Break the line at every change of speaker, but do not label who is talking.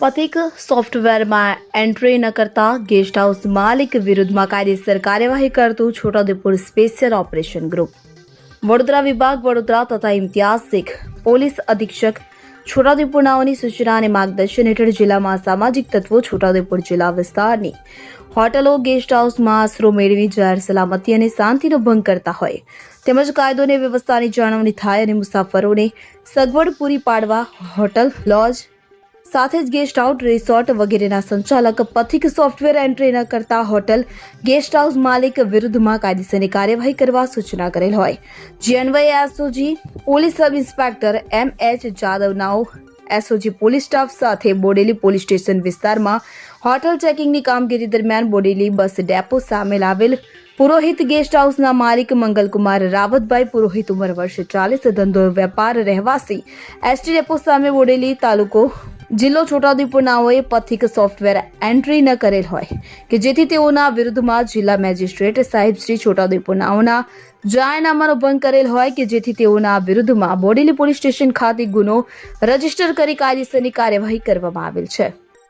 પથિક સોફ્ટવેરમાં એન્ટ્રી ન કરતા ગેસ્ટ હાઉસ માલિક વિરુદ્ધમાં કાયદેસર કાર્યવાહી કરતું Chhotaudepur special operation group. Vadodara વિભાગ, વડોદરા તથા ઇમ્તિયાઝ શેખ, પોલીસ અધિક્ષક છોટાઉદેપુરનાઓની સૂચના અને માર્ગદર્શન હેઠળ જિલ્લામાં સામાજિક તત્વો છોટાઉદેપુર જિલ્લા વિસ્તારની. હોટલો, ગેસ્ટ હાઉસમાં આશરો મેળવી જાહેર સલામતી અને શાંતિનો ભંગ કરતા હોય. તેમજ કાયદો અને વ્યવસ્થાની જાળવણી થાય અને મુસાફરોને સગવડ પૂરી પાડવા હોટલ, લોજ સાથે જ ગેસ્ટ હાઉસ રિસોર્ટ વગેરેના સંચાલક પથિક સોફ્ટવેર એન્ટ્રી ન કરતા હોટલ ગેસ્ટ હાઉસ માલિક વિરુદ્ધમાં કાયદેસરની કાર્યવાહી કરવા સૂચના કરેલ હોય. જે અન્વયે SOG police sub inspector M H જાદવનાઓ SOG police staff સાથે બોડેલી પોલીસ સ્ટેશન વિસ્તારમાં હોટલ ચેકિંગની કામગીરી દરમિયાન બોડેલી બસ ડેપો સામે આવેલ પુરોહિત ગેસ્ટ હાઉસના માલિક મંગલકુમાર રાવતભાઈ પુરોહિત ઉંમર વર્ષ ચાલીસ, ધંધો વેપાર, રહેવાસી. એસટી ડેપો સામે બોડેલી તાલુકો જિલ્લો છોટાઉદેપુરનાઓએ પથિક સોફ્ટવેર એન્ટ્રી ન કરેલ હોય, કે જેથી તેઓના વિરુદ્ધમાં જિલ્લા મેજિસ્ટ્રેટ સાહેબ શ્રી છોટાઉદેપુરનાઓના જાહેરનામાનો ભંગ કરેલ હોય, કે જેથી તેઓના વિરુદ્ધમાં બોડેલી પોલીસ સ્ટેશન ખાતે ગુનો રજિસ્ટર કરી કાયદેસરની કાર્યવાહી કરવામાં આવેલ છે.